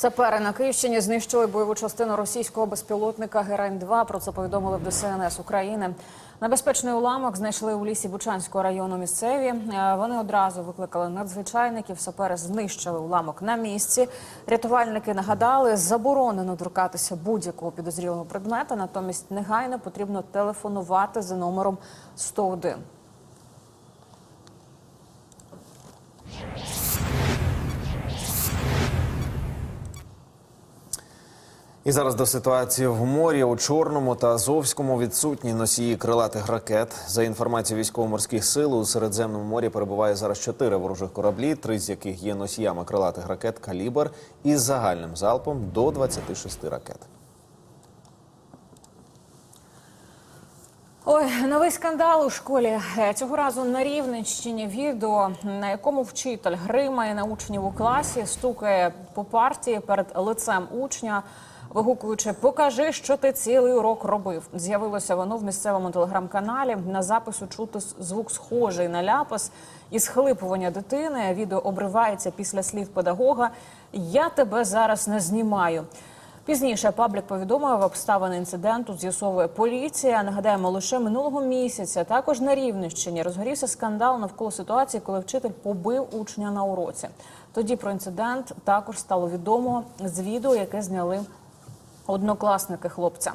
Сапери на Київщині знищили бойову частину російського безпілотника Герань-2. Про це повідомили в ДСНС України. Небезпечний уламок знайшли у лісі Бучанського району. Місцеві Е, вони одразу викликали надзвичайників. Сапери знищили уламок на місці. Рятувальники нагадали, заборонено торкатися будь-якого підозрілого предмета. Натомість негайно потрібно телефонувати за номером 101. І зараз до ситуації в морі у Чорному та Азовському відсутні носії крилатих ракет. За інформацією військово-морських сил у Середземному морі перебуває зараз чотири ворожих кораблі, три з яких є носіями крилатих ракет «Калібр» із загальним залпом до 26 ракет. Ой, новий скандал у школі. Е, Цього разу на Рівненщині відео, на якому вчитель гримає на учнів у класі, стукає по парті перед лицем учня, вигукуючи Покажи, що ти цілий урок робив. З'явилося воно в місцевому телеграм-каналі. На запису чути звук схожий на ляпас і схлипування дитини. Відео обривається після слів педагога. Я тебе зараз не знімаю. Пізніше паблік повідомив обставини інциденту. З'ясовує поліція. Нагадаємо, лише минулого місяця також на Рівненщині розгорівся скандал навколо ситуації, коли вчитель побив учня на уроці. Тоді про інцидент також стало відомо з відео, яке зняли однокласники хлопця.